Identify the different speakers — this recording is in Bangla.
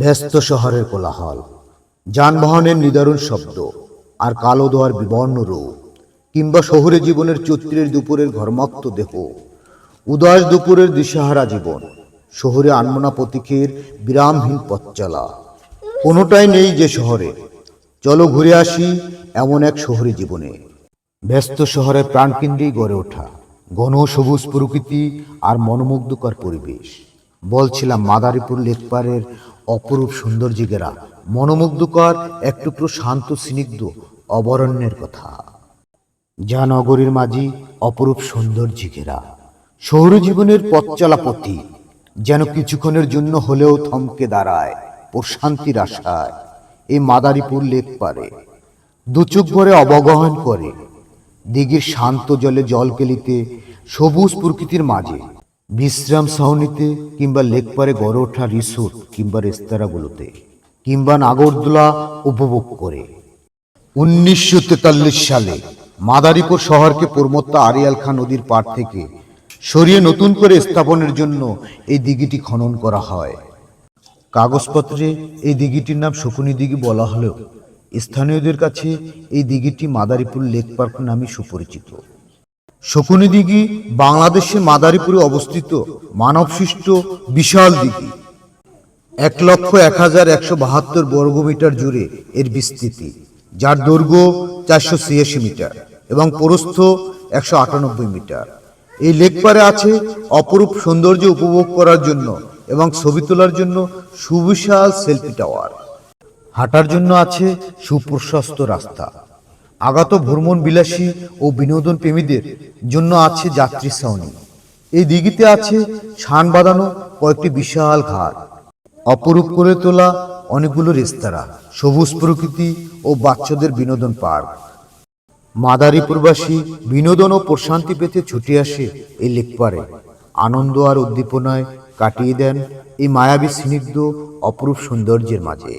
Speaker 1: ব্যস্ত শহরের কোলাহল, যানবাহনের নিদারুণ শব্দ আর কালো দোয়ার বিবর্ণ রূপ, কিংবা শহুরে জীবনের চৈত্রের দুপুরের ঘর্মাক্ত দেহ উদয় দুপুরের দিশাহারা জীবন, শহরে আনমনা প্রতীকের বিরামহীন পথ চলা কোনোটাই নেই যে শহরে। চলো ঘুরে আসি এমন এক শহরে জীবনে। ব্যস্ত শহরের প্রাণকেন্দ্রেই গড়ে ওঠা, ঘন সবুজ প্রকৃতি আর মনোমুগ্ধকর পরিবেশ। বলছিলাম, মাদারীপুর লেকপারের অপরূপ সৌন্দর্য ঘেরা মনোমুগ্ধকর, এক টুকরো শান্ত, স্নিগ্ধ অবরণ্যের কথা। যা নগরীর মাঝি অপরূপ সৌন্দর্য ঘেরা শহর জীবনের পথ চলা পথি যেন কিছুক্ষণের জন্য হলেও থমকে দাঁড়ায় প্রশান্তির আশায় এই মাদারীপুর লেক পারে দুচোখ ভরে অবগহন করে, দিঘির শান্ত জলে জল কেলিতে সবুজ প্রকৃতির মাঝে বিশ্রাম সাহনিতে কিংবা লেক পারে গড়ে ওঠা রিসোর্ট কিংবা রেস্তোরাঁগুলোতে কিংবা নাগরদোলা উপভোগ করে। উনিশশো তেতাল্লিশ সালে মাদারীপুর শহরকে প্রমত্তা আরিয়াল খান নদীর পার থেকে সরিয়ে নতুন করে স্থাপনের জন্য এই দিঘিটি খনন করা হয়। কাগজপত্রে এই দিঘিটির নাম শকুনি দিঘি বলা হলেও স্থানীয়দের কাছে এই দিঘিটি মাদারীপুর লেক পার্ক নামে সুপরিচিত। শকুনি দিঘি বাংলাদেশের মাদারীপুরে অবস্থিত মানবসৃষ্ট বিশাল দিঘি। এক লক্ষ এক হাজার একশো বাহাত্তর বর্গমিটার জুড়ে এর বিস্তৃতি, যার দৈর্ঘ্য চারশো ছিয়াশি মিটার এবং প্রস্থ একশো আটানব্বই মিটার। এই লেক পারে আছে অপরূপ সৌন্দর্য উপভোগ করার জন্য এবং ছবি তোলার জন্য সুবিশাল সেলফি টাওয়ার। হাঁটার জন্য আছে সুপ্রশস্ত রাস্তা। আগত ভ্রমণ বিলাসী ও বিনোদন প্রেমীদের জন্য আছে যাত্রী ছাউনি। এই দিঘিতে আছে ছান বাঁধানো কয়েকটি বিশাল ঘাট। অপরূপ করে তোলা অনেকগুলো রেস্তোরাঁ, সবুজ প্রকৃতি ও বাচ্চাদের বিনোদন পার্ক। মাদারীপুরবাসী বিনোদন ও প্রশান্তি পেতে ছুটে আসে এই লেকপারে আনন্দ আর উদ্দীপনায় কাটিয়ে দেন এই মায়াবী স্নিগ্ধ অপরূপ সৌন্দর্যের মাঝে।